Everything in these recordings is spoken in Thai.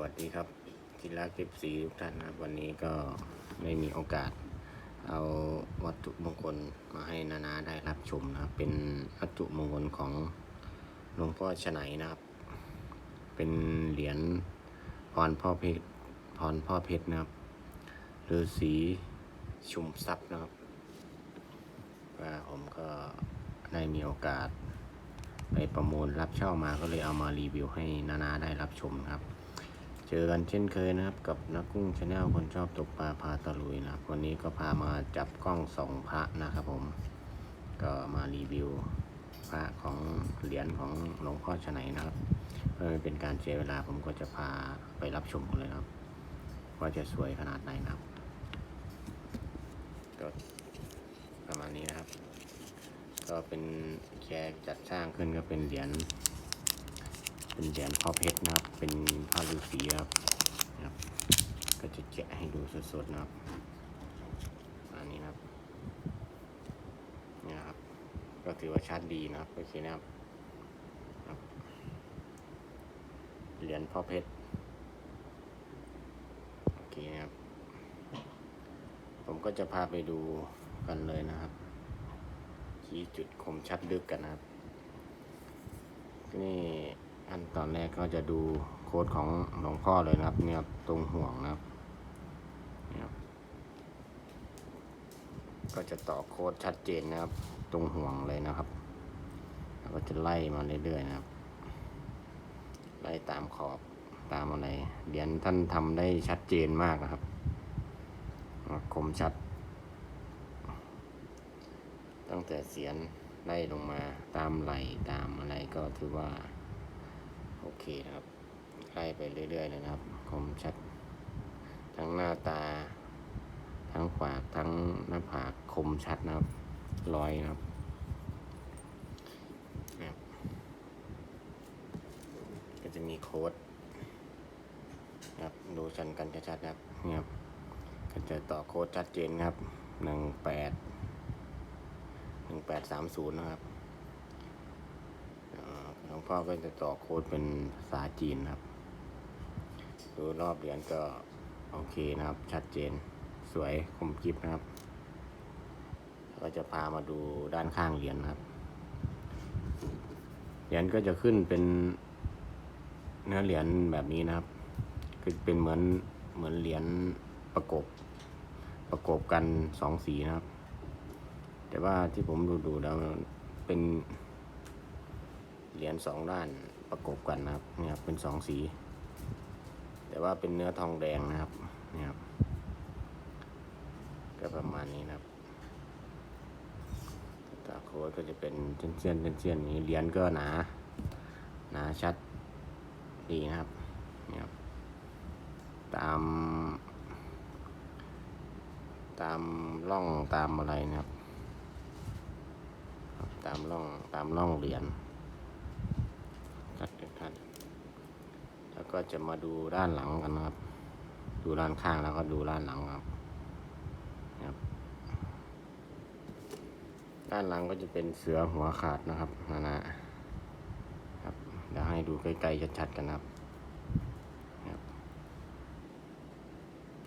วัสดีครับทีละคลิปสีทุกท่านนะครับ วันนี้ก็ไม่มีโอกาส เอาวัตถุมงคลมาให้นานาได้รับชมนะครับเป็นวัตถุมงคลของหลวงพ่อฉไนนะครับ เป็นเหรียญพรพ่อเพชรพรพ่อเพชรนะครับฤาษีชุมทรัพย์นะครับว่าผมก็ได้มีโอกาสไปประมูลรับเช่ามาก็เลยเอามารีวิวให้นานาได้รับชมครับ เจอกันเช่นเคยนะครับกับนักกุ้งชาแนลคนชอบตกปลาพาตะลุยนะครับวันนี้ก็พามาจับกล้องส่องพระนะครับผม ก็มารีวิวพระของเหรียญของหลวงพ่อชไนนะครับ เพื่อเป็นการเสียเวลาผมก็จะพาไปรับชมกันเลยครับ ว่าจะสวยขนาดไหนนะครับก็ประมาณนี้นะครับ ก็เป็นแค่จัดสร้างขึ้นก็เป็นเหรียญ เป็นเหรียญพ่อเพชรนะครับ เป็นพระฤาษีครับนะครับ ก็จะแกะให้ดูสดๆนะครับอันนี้นะครับนี่นะครับ ก็ถือว่าชัดดีนะครับโอเคนะครับครับเหรียญพ่อเพชรโอเคนะครับ ผมก็จะพาไปดูกันเลยนะครับชี้จุดคมชัดลึกกันนะครับนี่ อันตอนแรกก็จะดูโค้ดของหลวงพ่อเลยนะครับ เนี่ยตรงห่วงนะครับเนี่ยครับก็จะต่อโค้ดชัดเจนนะครับ ตรงห่วงเลยนะครับแล้วก็จะไล่มาเรื่อยๆนะครับ ไล่ตามขอบตามอะไรเหรียญท่านทำได้ชัดเจนมากนะครับคมชัด ตั้งแต่เสียนไล่ลงมาตามไหลตามอะไรก็ถือว่า โอเคนะครับไล่ไปเรื่อยๆเลยนะครับคมชัด ทั้งหน้าตา ทั้งปากทั้งหน้าผากคมชัดนะครับรอยนะครับก็จะมีโค้ดนะครับดูชันกันชัดๆนะครับเนี่ยครับก็จะต่อโค้ดชัดเจนครับหนึ่งแปดหนึ่งแปดสามศูนย์นะครับ งพ่อก็จะต่อโค้ดเป็นภาษาจีนครับ ดูรอบเหรียญก็โอเคนะครับ ชัดเจนสวยคมกริบนะครับ ก็จะพามาดูด้านข้างเหรียญนะครับ เหรียญก็จะขึ้นเป็นเนื้อเหรียญแบบนี้นะครับคือเป็นเหมือนเหมือนเหรียญประกบประกบกันสองสีนะครับ แต่ว่าที่ผมดูดูแล้วเป็น เหรียญสองด้านประกบกันนะครับเนี่ยครับเป็นสองสี แต่ว่าเป็นเนื้อทองแดงนะครับเนี่ยครับก็ประมาณนี้นะครับตาโค้ดก็จะเป็นเส้นเส้นๆอย่างนี้เหรียญก็หนาหนาชัดดีนะครับเนี่ยครับ ตาม ตามร่องตามอะไรนะครับ ตามร่องตามร่องเหรียญ ครับทุกท่านแล้วก็จะมาดูด้านหลังกันนะครับ ดูด้านข้างแล้วก็ดูด้านหลังครับครับ ด้านหลังก็จะเป็นเสือหัวขาดนะครับนานะครับเดี๋ยวให้ดูใกล้ๆชัดๆกันนะครับ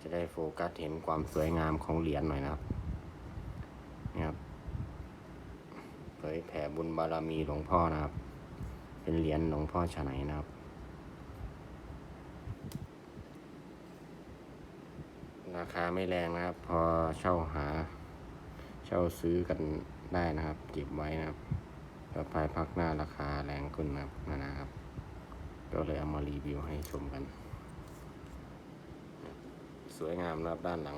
จะได้โฟกัสเห็นความสวยงามของเหรียญหน่อยนะครับครับเผยแผ่บุญบารมีหลวงพ่อนะครับ เป็นเหรียญหลวงพ่อฉไนนะครับ ราคาไม่แรงนะครับ พอเช่าหา เช่าซื้อกันได้นะครับเก็บไว้นะครับต่อภายพักหน้าราคาแรงขึ้นนะครับนานะครับ ก็เลยเอามารีวิวให้ชมกัน สวยงามนะครับด้านหลัง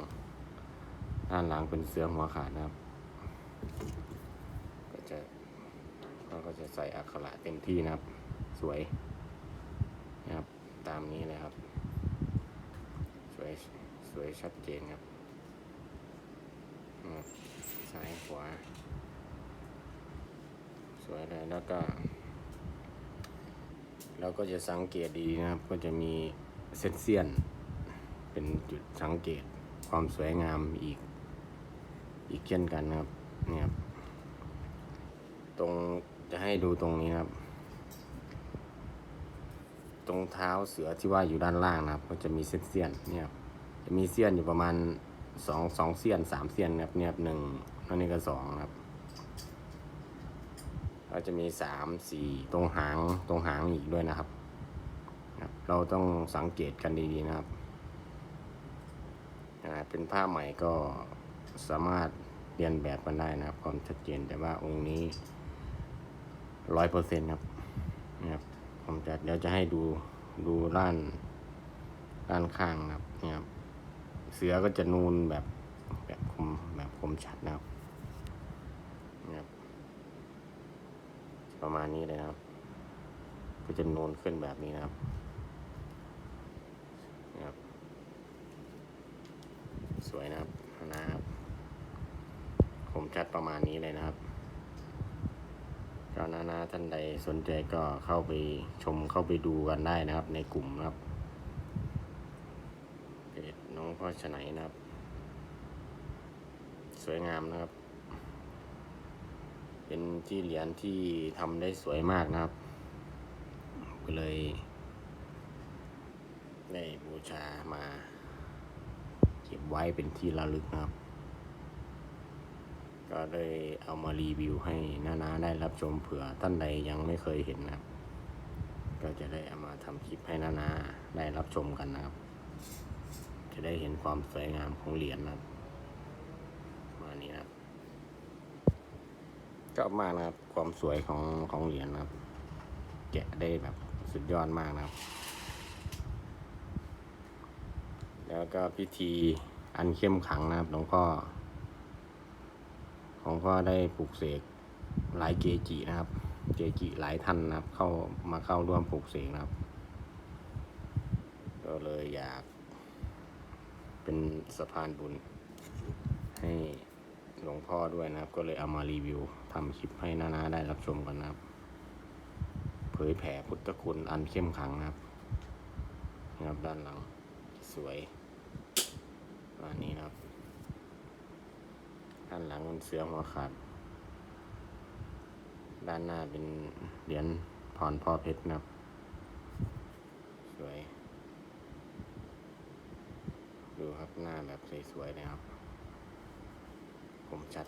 ด้านหลังเป็นเสือหัวขาดนะครับ ก็จะ เราก็จะใส่อักขระเต็มที่นะครับ สวยนะครับ ตามนี้เลยครับ สวยสวยชัดเจนครับนะซ้ายขวา สวยเลยแล้วก็ เราก็จะสังเกตดีนะครับ ก็จะมีเส้นเสี้ยน เป็นจุดสังเกตความสวยงามอีกอีกเช่นกันนะครับเนี่ยครับตรง จะให้ดูตรงนี้นะครับ ตรงเท้าเสือที่ว่าอยู่ด้านล่างนะครับ ก็จะมีเส้นเสี้ยนเนี่ยจะมีเสี้ยนอยู่ประมาณสองสองเสี้ยนสามเสี้ยนนะครับเนี่ยหนึ่งอันนี้ก็สองครับก็จะมีสามสี่ตรงหางตรงหางอีกด้วยนะครับ เราต้องสังเกตกันดีๆนะครับเป็นผ้าใหม่ก็สามารถเรียนแบบกันได้นะครับความชัดเจนแต่ว่าองค์นี้ ร้อยเปอร์เซ็นต์ครับนะครับ ผมจะเดี๋ยวจะให้ดูดูด้านด้านข้างนะครับเนี่ยครับ เสือก็จะนูนแบบแบบคมแบบคมชัดนะครับนี่ยครับ ประมาณนี้เลยนะครับ ก็จะนูนขึ้นแบบนี้นะครับนี่ยครับ สวยนะครับนะครับ คมชัดประมาณนี้เลยนะครับ นานาท่านใดสนใจก็เข้าไปชมเข้าไปดูกันได้นะครับ ในกลุ่มนะครับเพจน้องพ่อชไหนนะครับ สวยงามนะครับ เป็นที่เหรียญที่ทำได้สวยมากนะครับ ก็เลย ได้บูชามา เก็บไว้เป็นที่ระลึกนะครับ ก็เลยเอามารีวิวให้น้าๆได้รับชมเผื่อท่านใดยังไม่เคยเห็นนะครับ ก็จะได้เอามาทำคลิปให้น้าๆได้รับชมกันนะครับ จะได้เห็นความสวยงามของเหรียญนะครับ มานี้นะครับชอบมากนะครับ ความสวยของของเหรียญนะครับ แกะได้แบบสุดยอดมากนะครับ แล้วก็พิธีอันเข้มขังนะครับหลวงพ่อ หลวงพ่อได้ปลูกเสกหลายเกจินะครับ เกจิหลายท่านนะครับ เข้ามาเข้าร่วมปลูกเสกนะครับ ก็เลยอยาก เป็นสะพานบุญ ให้หลวงพ่อด้วยนะครับ ก็เลยเอามารีวิวทำคลิปให้นาๆได้รับชมกันนะครับ เผยแผ่พุทธคุณอันเข้มขังนะครับนะครับด้านหลังสวยประมาณนี้นะครับ ด้านหลังเป็นเสือหัวขาด ด้านหน้าเป็นเหรียญพรพ่อเพชรนะครับ สวย ดูครับหน้าแบบสวยๆเลยครับ ผมชัด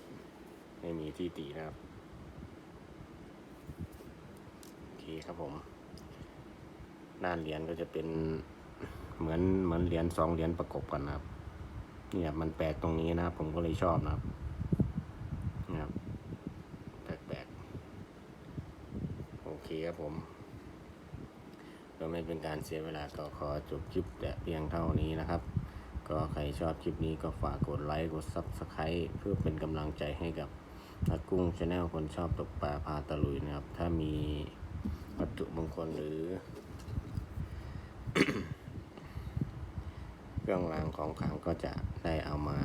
ไม่มีที่ตีนะครับโอเคครับผม ด้านเหรียญก็จะเป็นเหมือนเหมือนเหรียญสองเหรียญประกบกันนะครับเนี่ยมันแปลกตรงนี้นะครับผมก็เลยชอบนะครับแปลกๆ โอเครับผมเพื่อไม่เป็นการเสียเวลาก็ขอจบคลิปแต่เพียงเท่านี้นะครับ ก็ใครชอบคลิปนี้ก็ฝากกดไลค์กด Subscribe เพื่อเป็นกำลังใจให้กับนักกุ้งชาแนลคนชอบตกปลาพาตะลุยนะครับ ถ้ามีวัตถุมงคลหรือ เครื่องรางของขลังก็จะได้เอามา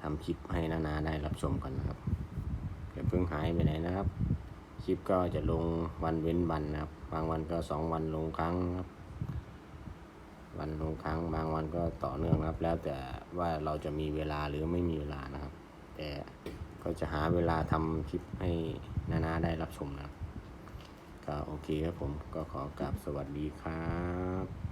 ทำคลิปให้นานาได้รับชมกันนะครับอย่าเพิ่งหายไปไหนนะครับ คลิปก็จะลงวันเว้นวันนะครับ บางวันก็สองวันลงครั้งครับ วันลงครั้ง บางวันก็ต่อเนื่องครับ แล้วแต่ว่าเราจะมีเวลาหรือไม่มีเวลานะครับ แต่ก็จะหาเวลาทำคลิปให้นานาได้รับชมนะครับก็โอเคครับผมก็ขอกราบสวัสดีครับ